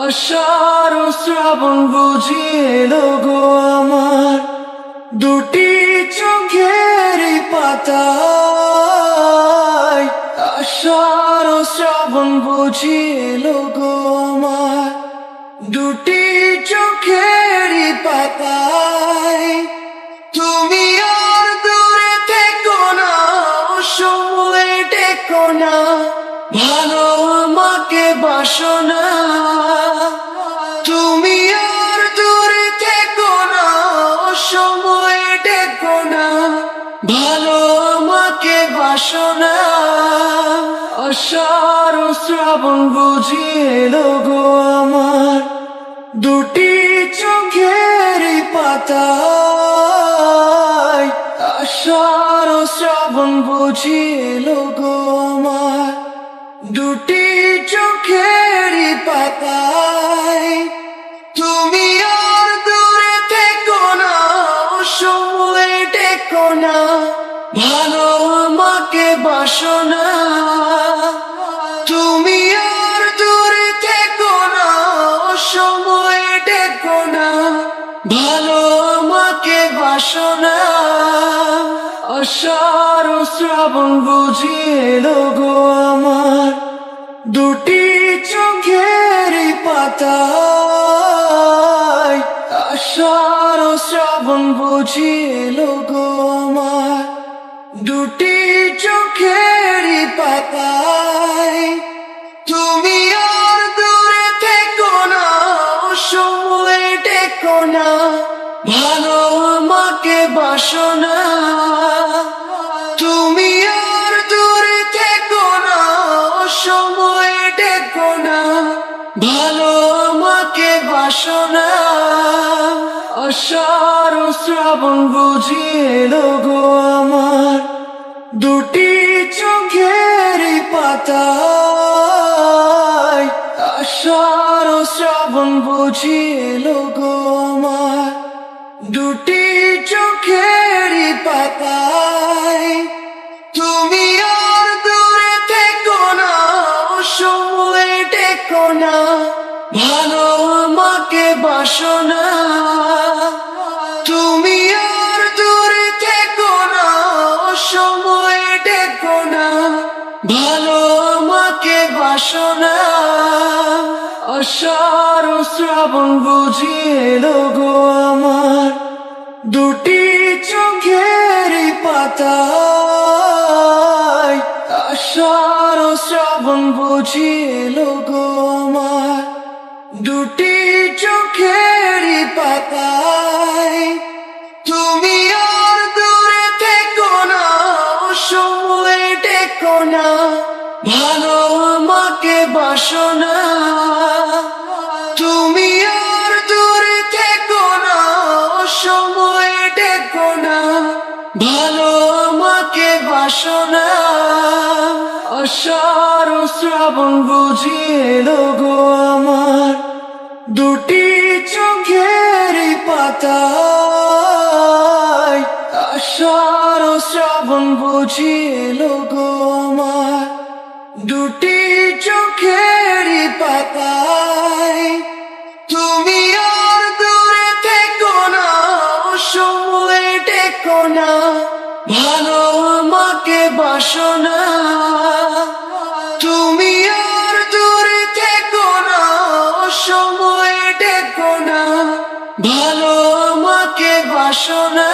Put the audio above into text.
আষাঢ় শ্রাবণ বুঝিয়ে গো আমার। দুটি চোখের পাতায় আষাঢ় শ্রাবণ বুঝিয়ে গো আমার। দুটি চোখের পাতায় তুমি আর দূরে থেকো না সময় টেকো না। ভালো আমাকে বাসো টেকো না ভালো আমাকে বাসো না আষাঢ় শ্রাবণ বুঝিয়ে গো আমার। দুটি চোখের পাতায় আষাঢ় শ্রাবণ বুঝিল গো আমার। দুটি চোখের পাতায় তুমি আমাকে বাসো না তুমি আর দূরে সময় টেকো না। ভালো আমাকে বাসো না আষাঢ় শ্রাবণ বুঝিয়ে গো আমার। দুটি চোখের পাতায় আষাঢ় শ্রাবণ বুঝিয়ে গো আমার। দুটি চোখের পাতায় আষাঢ় শ্রাবণ বুঝিয়ে গো আমার। দুটি চোখের পাতায় আষাঢ় শ্রাবণ বুঝিল গো আমার। দুটি চোখের পাতায় তুমি আর দূরে থেকো না সময় টেকো না। ভালো আমাকে বাসো টেকো না, ভালো আমাকে বাসো না। আষাঢ় শ্রাবণ গো আমার। দুটি চোখের পাতায় আষাঢ় শ্রাবণ বুঝিয়ে গো আমার। দুটি চোখের পাতায় তুমি টেকো না ভালো আমাকে বাসো না তুমি আর দূরে থেকো না, সময় টেকো না, ভালো আমাকে বাসো না আষাঢ় শ্রাবণ বুঝিয়ে গো আমার দুটি চোখের পাতায় আষাঢ় শ্রাবণ বুঝিল গো আমার। দুটি চোখের পাতায় তুমি আর দূরে থেকো না সময় টেকো না, ভালো আমাকে বাসো না। তুমি আর দূরে থেকো না সময় টেকো না, ভালো আমাকে বাসো না।